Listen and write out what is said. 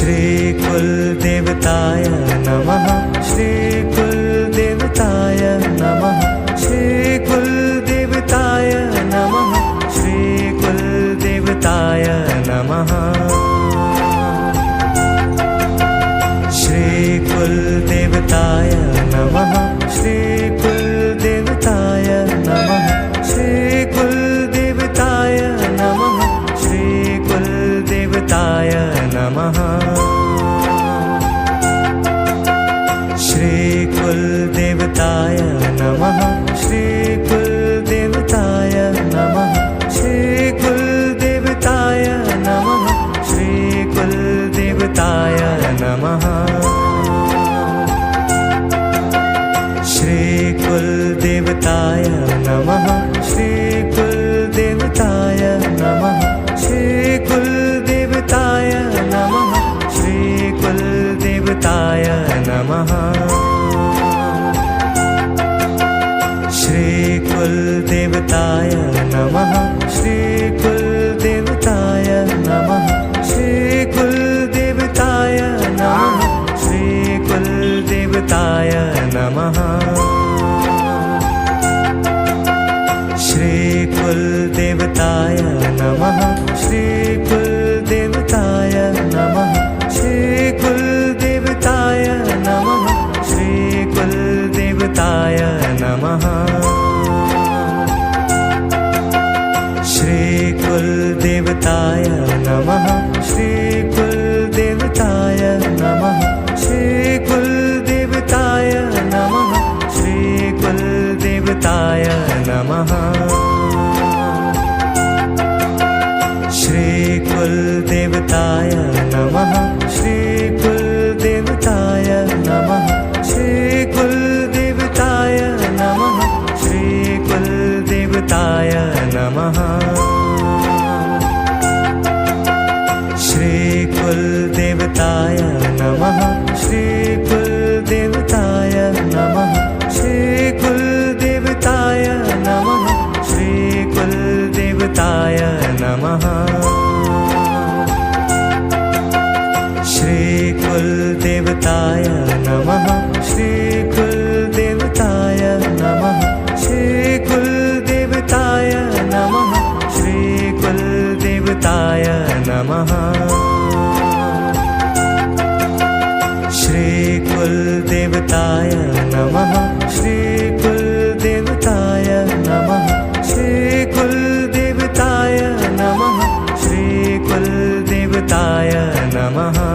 श्रीकुलदेवताय नमः। श्रीकुलदेवताय नमः। श्रीकुलदेवताय नमः। श्रीकुलदेवताय नमः। श्रीकुलदेवताय नमः। श्रीकुलदेवताय नमः। श्रीकुलदेवताय नमः। श्रीकुलदेवताय नमः। नमः नमः। श्रीकुलदेवताय नमः। श्रीकुलदेवताय नमः। श्रीकुलदेवताय नमः। श्रीकुलदेवताय नमः। श्रीकुलदेवताय नमः। श्रीकुलदेवताय श्रीकुलदेवताय नमः। श्रीकुलदेवताय नमः। श्रीकुलदेवताय नमः। श्रीकुलदेवताय नमः। श्रीकुलदेवताय नमः। नमः।